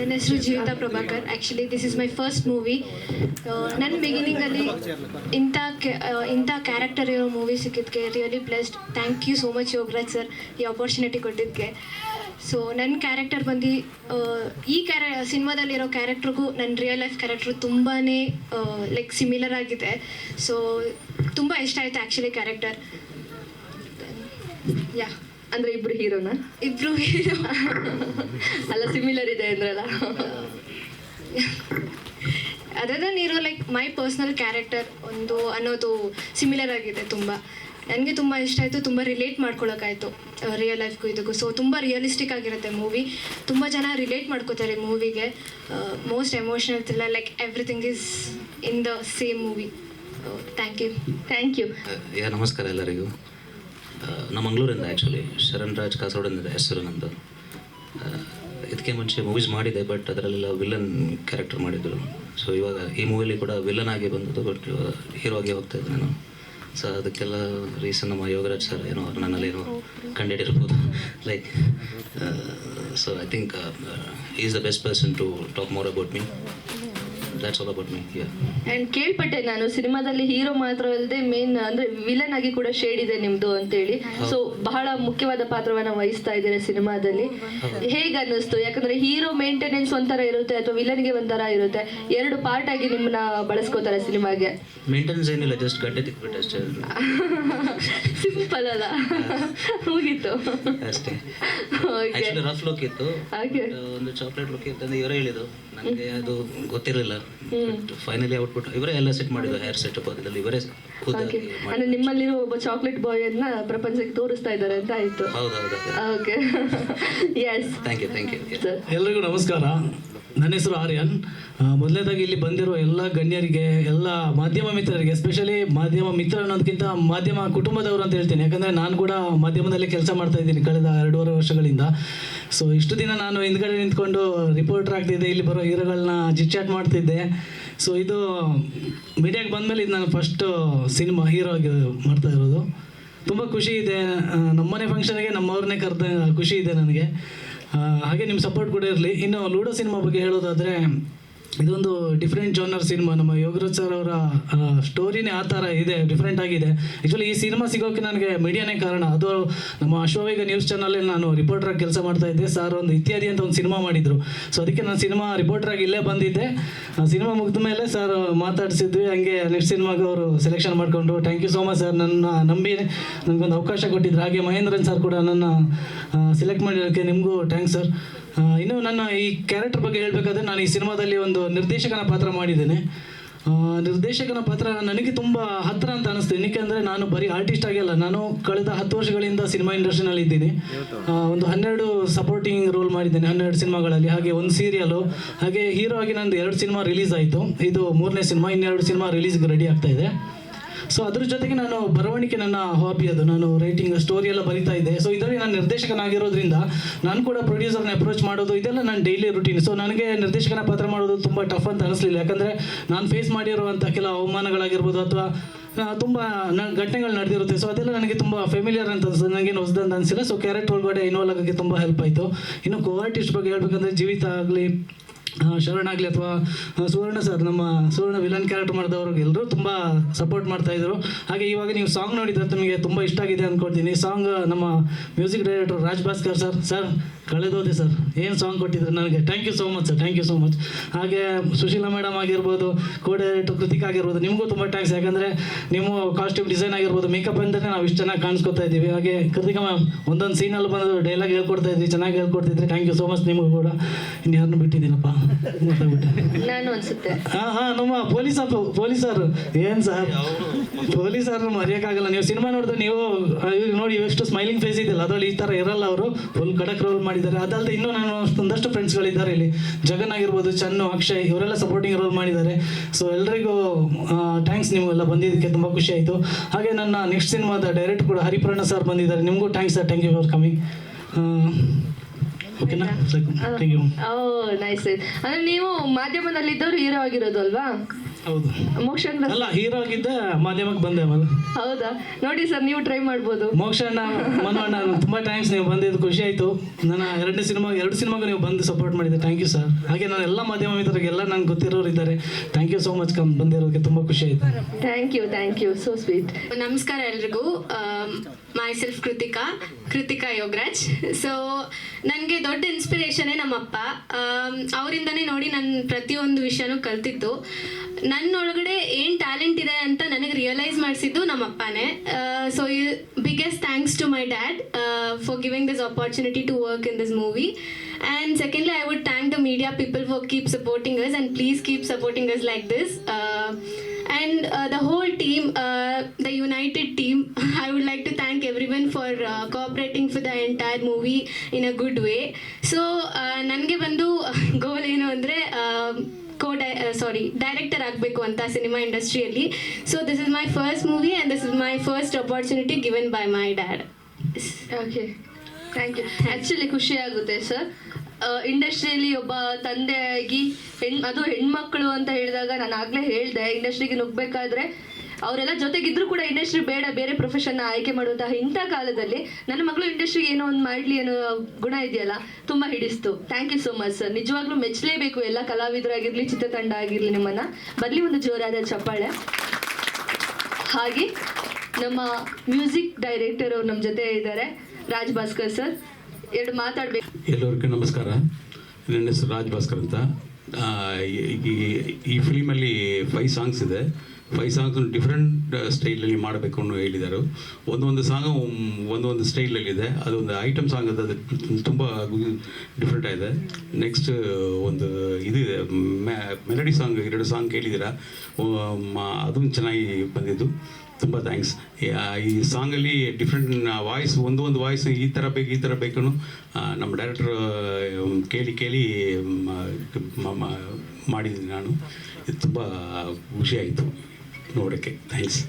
ನನ್ನ ಹೆಸರು Jeevitha Prabhakar. Actually this is my first movie ನನ್ನ ಬಿಗಿನಿಂಗಲ್ಲಿ ಇಂಥ ಇಂಥ ಕ್ಯಾರೆಕ್ಟರ್ ಇರೋ movie ಸಿಕ್ಕಿದ್ದಕ್ಕೆ really blessed thank you so much Yogaraj sir ಈ ಆಪರ್ಚುನಿಟಿ ಕೊಟ್ಟಿದ್ದಕ್ಕೆ ಸೊ ನನ್ನ ಕ್ಯಾರೆಕ್ಟರ್ ಬಂದು ಈ ಕ್ಯಾರ ಸಿನಿಮಾದಲ್ಲಿರೋ ಕ್ಯಾರೆಕ್ಟ್ರಿಗೂ ನನ್ನ ರಿಯಲ್ ಲೈಫ್ ಕ್ಯಾರೆಕ್ಟ್ರು ತುಂಬಾ ಲೈಕ್ ಸಿಮಿಲರ್ ಆಗಿದೆ. ಸೊ ತುಂಬ ಇಷ್ಟ ಆಯಿತು ಆ್ಯಕ್ಚುಲಿ ಕ್ಯಾರೆಕ್ಟರ್ ಯಾ ಅಂದ್ರೆ ಇಬ್ರು ಹೀರೋನ? ಹೀರೋ. ಅಲ್ಲ ಸಿಮಿಲರ್ ಇದೆ ಅಂದ್ರಲ್ಲ. ಅದರ ದನ್ ಇರೋ ಲೈಕ್ ಮೈ ಪರ್ಸ್ನಲ್ ಕ್ಯಾರೆಕ್ಟರ್ ಒಂದು ಅನ್ನೋದು ಸಿಮಿಲರ್ ಆಗಿದೆ ತುಂಬ. ನನಗೆ ತುಂಬ ಇಷ್ಟ ಆಯಿತು ತುಂಬ ರಿಲೇಟ್ ಮಾಡ್ಕೊಳ್ಳೋಕ್ಕಾಯ್ತು ರಿಯಲ್ ಲೈಫ್ಗೂ ಇದಕ್ಕೂ. ಸೊ ತುಂಬ ರಿಯಲಿಸ್ಟಿಕ್ ಆಗಿರುತ್ತೆ ಮೂವಿ ತುಂಬ ಜನ ರಿಲೇಟ್ ಮಾಡ್ಕೋತಾರೆ ಮೂವಿಗೆ most emotional thriller like everything is in the same movie thank you thank you yeah ನಮಸ್ಕಾರ ಎಲ್ಲರಿಗೂ. ನಮ್ಮ ಮಂಗಳೂರಿಂದ ಆ್ಯಕ್ಚುಲಿ ಶರಣ್ ರಾಜ್ ಕಾಸರಗೋಡಿಂದ ಹೆಸರು ನಂದು. ಇದಕ್ಕೆ ಮುಂಚೆ ಮೂವೀಸ್ ಮಾಡಿದೆ ಬಟ್ ಅದರಲ್ಲೆಲ್ಲ ವಿಲನ್ ಕ್ಯಾರೆಕ್ಟರ್ ಮಾಡಿದ್ರು. ಸೊ ಇವಾಗ ಈ ಮೂವಿಲಿ ಕೂಡ ವಿಲನ್ ಆಗಿ ಬಂದದ್ದು ಬಟ್ ಹೀರೋ ಆಗಿ ಹೋಗ್ತಾ ಇದ್ದೆ ನಾನು. ಸೊ ಅದಕ್ಕೆಲ್ಲ ರೀಸನ್ ನಮ್ಮ ಯೋಗರಾಜ್ ಸರ್ ಏನೋ ನನ್ನಲ್ಲಿ ಏನೋ ಕಂಡಿಡಿರ್ಬೋದು like so I think is the best person to talk more about me that's all about my yeah and ಕೇಳ್ಪಟ್ಟೆ ನಾನು ಸಿನಿಮಾದಲ್ಲಿ ಹೀರೋ ಮಾತ್ರ ಅಲ್ಲದೆ ಮೇನ್ ಅಂದ್ರೆ ವಿಲನ್ ಆಗಿ ಕೂಡ ಶೇಡ್ ಇದೆ ನಿಮ್ದು ಅಂತೇಳಿ. ಸೊ ಬಹಳ ಮುಖ್ಯವಾದ ಪಾತ್ರವನ್ನ ವಹಿಸ್ತಾ ಇದ್ದೀರಾ ಸಿನಿಮಾದಲ್ಲಿ. ಹೇಗೆ ಅನ್ನಿಸ್ತು? ಯಾಕಂದ್ರೆ ಹೀರೋ ಮೇಂಟೆನೆನ್ಸ್ ಒಂಥರ ಇರುತ್ತೆ ಅಥವಾ ವಿಲನ್ಗೆ ಒಂಥರ ಇರುತ್ತೆ? ಎರಡು ಪಾರ್ಟ್ ಆಗಿ ನಿಮ್ಮನ್ನ ಬಳಸ್ಕೋತಾರೆ ಸಿನಿಮಾಗೆ. ಮೇಂಟೆನೆನ್ಸ್ ಏನಿಲ್ಲ ಜಸ್ಟ್ ಗಡ್ಡೆ ತಿಕ್ಬಿಟ್ಟು ಅಷ್ಟೇ ಸಿಂಪಲ್ ಅಲ್ಲ. ಮುಗೀತು. ಅಷ್ಟೇ. ರಫ್ ಲುಕ್ ಇತ್ತು ಆ, ಒಂದು ಚಾಕ್ಲೇಟ್ ಲುಕ್ ಇತ್ತು ಇವರೇ ಹೇಳಿದ್ದು ನನಗೆ ಅದು ಗೊತ್ತಿರಲಿಲ್ಲ. ಫೈನಲಿ ಔಟ್ಪುಟ್ ಇವರೇ ಎಲ್ಲ ಸೆಟ್ ಮಾಡಿದ್ರು ಹೇರ್ ಸೆಟಪ್ ಅದರಲ್ಲಿ. ಇವರೇ ಓಕೆ ಅಂದ್ರೆ ನಿಮ್ಮಲ್ಲಿರೋ ಒಬ್ಬ ಚಾಕ್ಲೇಟ್ ಬಾಯ್ ಅನ್ನ ಪ್ರಪಂಚಕ್ಕೆ ತೋರಿಸ್ತಾ ಇದ್ದಾರೆ ಅಂತ ಆಯ್ತು. ಹೌದೌದು. Okay yes thank you thank you sir ಎಲ್ರಿಗೂ ನಮಸ್ಕಾರ. ನನ್ನ ಹೆಸರು ಆರ್ಯನ್. ಮೊದಲನೇದಾಗಿ ಇಲ್ಲಿ ಬಂದಿರೋ ಎಲ್ಲ ಗಣ್ಯರಿಗೆ, ಎಲ್ಲ ಮಾಧ್ಯಮ ಮಿತ್ರರಿಗೆ ಎಸ್ಪೆಷಲಿ ಮಾಧ್ಯಮ ಮಿತ್ರ ಅನ್ನೋದಕ್ಕಿಂತ ಮಾಧ್ಯಮ ಕುಟುಂಬದವರು ಅಂತ ಹೇಳ್ತೀನಿ. ಯಾಕಂದರೆ ನಾನು ಕೂಡ ಮಾಧ್ಯಮದಲ್ಲೇ ಕೆಲಸ ಮಾಡ್ತಾ ಇದ್ದೀನಿ ಕಳೆದ ಎರಡೂವರೆ ವರ್ಷಗಳಿಂದ. ಸೊ ಇಷ್ಟು ದಿನ ನಾನು ಹಿಂದ್ಗಡೆ ನಿಂತ್ಕೊಂಡು ರಿಪೋರ್ಟರ್ ಆಗ್ತಿದ್ದೆ. ಇಲ್ಲಿ ಬರೋ ಹೀರೋಗಳನ್ನ ಜಿಚ್ಚಾಟ್ ಮಾಡ್ತಿದ್ದೆ. ಸೊ ಇದು ಮೀಡಿಯಾಗೆ ಬಂದಮೇಲೆ ಇದು ನಾನು ಫಸ್ಟು ಸಿನಿಮಾ ಹೀರೋ ಆಗಿ ಮಾಡ್ತಾ ಇರೋದು. ತುಂಬ ಖುಷಿ ಇದೆ. ನಮ್ಮನೆ ಫಂಕ್ಷನ್ಗೆ ನಮ್ಮವ್ರನ್ನೇ ಕರೆದ ಖುಷಿ ಇದೆ ನನಗೆ. ಹಾಗೆ ನಿಮ್ಮ ಸಪೋರ್ಟ್ ಕೂಡ ಇರಲಿ. ಇನ್ನು ಲೂಡೋ ಸಿನಿಮಾ ಬಗ್ಗೆ ಹೇಳೋದಾದರೆ ಇದೊಂದು ಡಿಫ್ರೆಂಟ್ ಜೋನರ್ ಸಿನಿಮಾ ನಮ್ಮ ಯೋಗರಾಜ್ ಸರ್ ಅವರ ಸ್ಟೋರಿನೇ ಆ ಥರ ಇದೆ ಡಿಫ್ರೆಂಟ್ ಆಗಿದೆ. ಆ್ಯಕ್ಚುಲಿ ಈ ಸಿನಿಮಾ ಸಿಗೋಕ್ಕೆ ನನಗೆ ಮೀಡಿಯಾನೇ ಕಾರಣ. ಅದು ನಮ್ಮ ಅಶ್ವವೇಗ ನ್ಯೂಸ್ ಚಾನಲಲ್ಲಿ ನಾನು ರಿಪೋರ್ಟರ್ ಆಗಿ ಕೆಲಸ ಮಾಡ್ತಾ ಇದ್ದೆ. ಸರ್ ಒಂದು ಇತ್ಯಾದಿ ಅಂತ ಒಂದು ಸಿನಿಮಾ ಮಾಡಿದರು. ಸೊ ಅದಕ್ಕೆ ನಾನು ಸಿನಿಮಾ ರಿಪೋರ್ಟರ್ ಆಗಿ ಇಲ್ಲೇ ಬಂದಿದ್ದೆ. ಸಿನಿಮಾ ಮುಗಿದ ಮೇಲೆ ಸರ್ ಮಾತಾಡಿಸಿದ್ವಿ. ಹಂಗೆ ನೆಕ್ಸ್ಟ್ ಸಿನಿಮಾಗೆ ಅವರು ಸೆಲೆಕ್ಷನ್ ಮಾಡಿಕೊಂಡು thank you so much sir ನನ್ನ ನಂಬಿ ನನಗೊಂದು ಅವಕಾಶ ಕೊಟ್ಟಿದ್ರು. ಹಾಗೆ ಮಹೇಂದ್ರನ್ ಸರ್ ಕೂಡ ನನ್ನ ಸೆಲೆಕ್ಟ್ ಮಾಡಿರೋಕ್ಕೆ ನಿಮಗೂ ಥ್ಯಾಂಕ್ಸ್ ಸರ್ ಇನ್ನು ನನ್ನ ಈ ಕ್ಯಾರೆಕ್ಟರ್ ಬಗ್ಗೆ ಹೇಳಬೇಕಾದ್ರೆ ನಾನು ಈ ಸಿನಿಮಾದಲ್ಲಿ ಒಂದು ನಿರ್ದೇಶಕನ ಪಾತ್ರ ಮಾಡಿದ್ದೇನೆ. ನಿರ್ದೇಶಕನ ಪಾತ್ರ ನನಗೆ ತುಂಬ ಹತ್ತಿರ ಅಂತ ಅನಿಸ್ತು. ಏನಕ್ಕೆ ನಾನು ಬರೀ ಆರ್ಟಿಸ್ಟ್ ಆಗಿಲ್ಲ ನಾನು ಕಳೆದ ಹತ್ತು ವರ್ಷಗಳಿಂದ ಸಿನಿಮಾ ಇಂಡಸ್ಟ್ರಿನಲ್ಲಿ ಇದ್ದೀನಿ. ಒಂದು ಹನ್ನೆರಡು ಸಪೋರ್ಟಿಂಗ್ ರೋಲ್ ಮಾಡಿದ್ದೇನೆ ಹನ್ನೆರಡು ಸಿನಿಮಾಗಳಲ್ಲಿ. ಹಾಗೆ ಒಂದು ಸೀರಿಯಲು ಹಾಗೆ ಹೀರೋ ಆಗಿ ನಂದು ಎರಡು ಸಿನಿಮಾ ರಿಲೀಸ್ ಆಯಿತು. ಇದು ಮೂರನೇ ಸಿನಿಮಾ, ಇನ್ನೆರಡು ಸಿನಿಮಾ ರಿಲೀಸ್ಗೆ ರೆಡಿ ಆಗ್ತಾ ಇದೆ. ಸೊ ಅದ್ರ ಜೊತೆಗೆ ನಾನು ಬರವಣಿಗೆ ನನ್ನ ಹಾಬಿ ಅದು. ನಾನು ರೈಟಿಂಗ್ ಸ್ಟೋರಿ ಎಲ್ಲ ಬರಿತಾ ಇದ್ದೆ. ಸೊ ಇದರಲ್ಲಿ ನಾನು ನಿರ್ದೇಶಕನಾಗಿರೋದ್ರಿಂದ ನಾನು ಕೂಡ ಪ್ರೊಡ್ಯೂಸರ್ನ ಅಪ್ರೋಚ್ ಮಾಡೋದು, ಇದೆಲ್ಲ ನನ್ನ ಡೈಲಿ ರುಟೀನ್ ಸೊ ನನಗೆ ನಿರ್ದೇಶಕನ ಪಾತ್ರ ಮಾಡೋದು ತುಂಬ ಟಫ್ ಅಂತ ಅನಿಸ್ಲಿಲ್ಲ. ಯಾಕಂದರೆ ನಾನು ಫೇಸ್ ಮಾಡಿರುವಂಥ ಕೆಲವು ಅವಮಾನಗಳಾಗಿರ್ಬೋದು ಅಥವಾ ತುಂಬ ಘಟನೆಗಳು ನಡೆದಿರುತ್ತೆ. ಸೊ ಅದೆಲ್ಲ ನನಗೆ ತುಂಬ ಫೆಮಿಲಿಯರ್ ಅಂತ ನನಗೇನು ಹೊಸದಂತ ಅನಿಸಿಲ್ಲ. ಸೊ ಕ್ಯಾರೆಕ್ಟ್ ಒಳಗಡೆ ಇನ್ವಾಲ್ ಆಗೋಕ್ಕೆ ತುಂಬ ಹೆಲ್ಪ್ ಆಯಿತು. ಇನ್ನು ಕೋ ಆರ್ಟಿಸ್ಟ್ ಬಗ್ಗೆ ಹೇಳ್ಬೇಕಂದ್ರೆ ಜೀವಿತ ಆಗಲಿ ಶರಣ್ ಆಗಲಿ ಅಥವಾ ಸುವರ್ಣ ಸರ್ ನಮ್ಮ ಸುವರ್ಣ ವಿಲನ್ ಕ್ಯಾರೆಕ್ಟರ್ ಮಾಡಿದವರು ಎಲ್ಲರೂ ತುಂಬ ಸಪೋರ್ಟ್ ಮಾಡ್ತಾ ಇದ್ರು. ಹಾಗೆ ಇವಾಗ ನೀವು ಸಾಂಗ್ ನೋಡಿದ್ರೆ ನಿಮಗೆ ತುಂಬ ಇಷ್ಟ ಆಗಿದೆ ಅಂದ್ಕೊಳ್ತೀನಿ ಸಾಂಗ್ ನಮ್ಮ music director Raj Bhaskar sir sir ಕಳೆದೋದೆ sir ಏನು ಸಾಂಗ್ ಕೊಟ್ಟಿದ್ರು ನನಗೆ? Thank you so much sir thank you so much ಹಾಗೆ ಸುಶೀಲಾ ಮೇಡಮ್ ಆಗಿರ್ಬೋದು ಕೋ ಡೈರೆಕ್ಟರ್ ಕೃತಿಕ್ ಆಗಿರ್ಬೋದು, ನಿಮಗೂ ತುಂಬ ಥ್ಯಾಂಕ್ಸ್ ಯಾಕಂದರೆ ನಿಮ್ಮ ಕಾಸ್ಟ್ಯೂಮ್ ಡಿಸೈನ್ ಆಗಿರ್ಬೋದು ಮೇಕಪ್ ಅಂತಲೇ ನಾವು ಇಷ್ಟು ಚೆನ್ನಾಗಿ ಕಾಣಿಸ್ಕೊತಾ ಇದ್ದೀವಿ. ಹಾಗೆ ಕೃತಿಕಾ ಮ್ಯಾಮ್ ಒಂದೊಂದು ಸೀನಲ್ಲಿ ಬಂದು ಡೈಲಾಗ್ ಹೇಳ್ಕೊಡ್ತಾ ಇದ್ವಿ, ಚೆನ್ನಾಗಿ ಹೇಳ್ಕೊಡ್ತಿದ್ರಿ ಥ್ಯಾಂಕ್ ಯು ಸೋ ಮಚ್ ನಿಮಗೂ ಕೂಡ. ಇನ್ನು ಯಾರನ್ನು ಬಿಟ್ಟಿದ್ದೀನಪ್ಪ ನಾನು ಅನ್ಸುತ್ತೆ. ನಮ್ಮ ಪೊಲೀಸ್ ಪೊಲೀಸರು. ಏನ್ ಸರ್? ಪೊಲೀಸರು ಮರೆಯಕ್ಕಾಗಲ್ಲ. ನೀವು ಸಿನಿಮಾ ನೋಡಿದ್ರೆ ನೀವು ನೋಡಿ ಎಷ್ಟು ಸ್ಮೈಲಿಂಗ್ ಫೇಸ್ ಇದೆಯಲ್ಲ, ಅದರಲ್ಲಿ ಈ ತರ ಇರಲ್ಲ ಅವರು. ಫುಲ್ ಖಡಕ್ ರೋಲ್ ಮಾಡಿದ್ದಾರೆ. ಅದಲ್ಲದೆ ಇನ್ನೂ ನಾನು ಒಂದಷ್ಟು ಫ್ರೆಂಡ್ಸ್ಗಳಿದ್ದಾರೆ ಇಲ್ಲಿ. ಜಗನ್ ಆಗಿರ್ಬೋದು, ಚನ್ನು, ಅಕ್ಷಯ್, ಇವರೆಲ್ಲ ಸಪೋರ್ಟಿಂಗ್ ರೋಲ್ ಮಾಡಿದ್ದಾರೆ. ಸೊ ಎಲ್ರಿಗೂ ಥ್ಯಾಂಕ್ಸ್ ನಿಮಗೆಲ್ಲ ಬಂದಿದ್ದಕ್ಕೆ ತುಂಬ ಖುಷಿ ಆಯಿತು. ಹಾಗೆ ನನ್ನ ನೆಕ್ಸ್ಟ್ ಸಿನಿಮಾದ ಡೈರೆಕ್ಟ್ ಕೂಡ ಹರಿಪ್ರಣ ಸರ್ ಬಂದಿದ್ದಾರೆ. ನಿಮಗೂ thanks sir. Thank you for coming ಓಕೆನಾ? ಥ್ಯಾಂಕ್ ಯು ಓ ನೈಸ್ ಅಂದ್ರೆ ನೀವು ಮಾಧ್ಯಮದಲ್ಲಿದ್ದವರು ಹೀರೋ ಆಗಿರೋದು ಅಲ್ವಾ? ಹೌದು. ಮೋಕ್ಷ ಅಲ್ಲ ಹೀರೋ ಆಗಿದ್ದ ಮಾಧ್ಯಮಕ್ಕೆ ಬಂದೆ ಆಮೇಲೆ. ಹೌದಾ? ನೋಡಿ ಸರ್ ನೀವು ಟ್ರೈ ಮಾಡ್ಬೋದು. ಮೋಕ್ಷ ಅಣ್ಣ ಮನು ಅಣ್ಣ ತುಂಬ ಥ್ಯಾಂಕ್ಸ್ ನೀವು ಬಂದಿದ್ದು ಖುಷಿ ಆಯ್ತು. ನನ್ನ ಎರಡನೇ ಸಿನಿಮಾ ಎರಡು ಸಿನಿಮಾಗ ನೀವು ಬಂದು ಸಪೋರ್ಟ್ ಮಾಡಿದ್ದೆ. ಥ್ಯಾಂಕ್ ಯು ಸರ್ ಹಾಗೆ ನಾನು ಎಲ್ಲ ಮಾಧ್ಯಮ ಮಿತ್ರರಿಗೆಲ್ಲ ನಂಗೆ ಗೊತ್ತಿರೋರು ಇದ್ದಾರೆ. Thank you so much come ಬಂದಿರೋದಕ್ಕೆ ತುಂಬಾ ಖುಷಿ ಆಯ್ತು. Thank you thank you so sweet ನಮಸ್ಕಾರ ಎಲ್ರಿಗೂ. Myself Krithika. Krithika Yogaraj. So ನನಗೆ ದೊಡ್ಡ ಇನ್ಸ್ಪಿರೇಷನೇ ನಮ್ಮಪ್ಪ. ಅವರಿಂದನೇ ನೋಡಿ ನಾನು ಪ್ರತಿಯೊಂದು ವಿಷಯನೂ ಕಲ್ತಿದ್ದು. ನನ್ನೊಳಗಡೆ ಏನು ಟ್ಯಾಲೆಂಟ್ ಇದೆ ಅಂತ ನನಗೆ ರಿಯಲೈಸ್ ಮಾಡಿಸಿದ್ದು ನಮ್ಮ ಅಪ್ಪನೇ so biggest thanks to my dad for giving this opportunity to work in this movie and secondly I would thank the media people for keep supporting us and please keep supporting us like this and the whole team the united uh, everyone for the entire movie in a good way so ನನಗೆ ಬಂದು ಗೋಲ್ ಏನು ಅಂದರೆ ಕೋ dye ಸಾರಿ director ಆಗಬೇಕು ಅಂತ cinema ಇಂಡಸ್ಟ್ರಿಯಲ್ಲಿ so this is my first movie and this is my first opportunity given by my dad okay thank you actually ಖುಷಿ ಆಗುತ್ತೆ sir ಇಂಡಸ್ಟ್ರಿಯಲ್ಲಿ ಒಬ್ಬ ತಂದೆಯಾಗಿ ಹೆಣ್ ಅದು ಹೆಣ್ಮಕ್ಳು ಅಂತ ಹೇಳಿದಾಗ ನಾನು ಆಗಲೇ ಹೇಳಿದೆ ಇಂಡಸ್ಟ್ರಿಗೆ ನುಗ್ಬೇಕಾದ್ರೆ ಅವರೆಲ್ಲ ಜೊತೆಗಿದ್ರು ಕೂಡ ಇಂಡಸ್ಟ್ರಿ ಬೇಡ, ಬೇರೆ ಪ್ರೊಫೆಷನ್ ಆಯ್ಕೆ ಮಾಡುವಂತಹ ಇಂಥ ಕಾಲದಲ್ಲಿ ನನ್ನ ಮಗಳು ಇಂಡಸ್ಟ್ರಿಗೆ ಏನೋ ಒಂದು ಮಾಡಲಿ ಅನ್ನೋ ಗುಣ ಇದೆಯಲ್ಲ, ತುಂಬ ಹಿಡಿಸ್ತು. Thank you so much sir ನಿಜವಾಗ್ಲೂ ಮೆಚ್ಚಲೇಬೇಕು ಎಲ್ಲ ಕಲಾವಿದರಾಗಿರಲಿ, ಚಿತ್ರತಂಡ ಆಗಿರಲಿ ನಿಮ್ಮನ್ನ. ಬರಲಿ ಒಂದು ಜೋರಾದ ಚಪ್ಪಾಳೆ. ಹಾಗೆ ನಮ್ಮ ಮ್ಯೂಸಿಕ್ ಡೈರೆಕ್ಟರ್ ಅವ್ರು ನಮ್ಮ ಜೊತೆ ಇದ್ದಾರೆ ರಾಜ್ ಭಾಸ್ಕರ್ ಸರ್ ಎರಡು ಮಾತಾಡ್ಬೇಕು. ಎಲ್ಲರಿಗೂ ನಮಸ್ಕಾರ. ನನ್ನ ಹೆಸರು ರಾಜ್ ಭಾಸ್ಕರ್ ಅಂತ ಈ ಫಿಲ್ಮಲ್ಲಿ ಫೈವ್ ಸಾಂಗ್ಸ್ ಇದೆ. ಫೈವ್ ಸಾಂಗ್ಸ್ ಡಿಫ್ರೆಂಟ್ ಸ್ಟೈಲಲ್ಲಿ ಮಾಡಬೇಕು ಅನ್ನೋ ಹೇಳಿದ್ದಾರೆ ಒಂದೊಂದು ಸಾಂಗು ಒಂದೊಂದು ಸ್ಟೈಲಲ್ಲಿದೆ ಅದೊಂದು ಐಟಮ್ ಸಾಂಗ್ ಅದು ತುಂಬ ಡಿಫ್ರೆಂಟ್ ಆಗಿದೆ. ನೆಕ್ಸ್ಟ್ ಒಂದು ಇದಿದೆ ಮೆಲಡಿ ಸಾಂಗ್ ಎರಡು ಸಾಂಗ್ ಕೇಳಿದ್ದೀರಾ? ಅದು ಚೆನ್ನಾಗಿ ಬಂದಿದ್ದು. ತುಂಬ ಥ್ಯಾಂಕ್ಸ್ ಈ ಸಾಂಗಲ್ಲಿ ಡಿಫ್ರೆಂಟ್ ವಾಯ್ಸ್ ಒಂದು ಒಂದು ವಾಯ್ಸ್ ಈ ಥರ ಬೇಕು, ಈ ಥರ ಬೇಕು ನಮ್ಮ ಡೈರೆಕ್ಟ್ರ್ ಕೇಳಿ ಕೇಳಿ ಮಾಡಿದ್ದೀನಿ ನಾನು. ಇದು ತುಂಬ ಖುಷಿಯಾಯಿತು ನೋಡೋಕ್ಕೆ ಥ್ಯಾಂಕ್ಸ್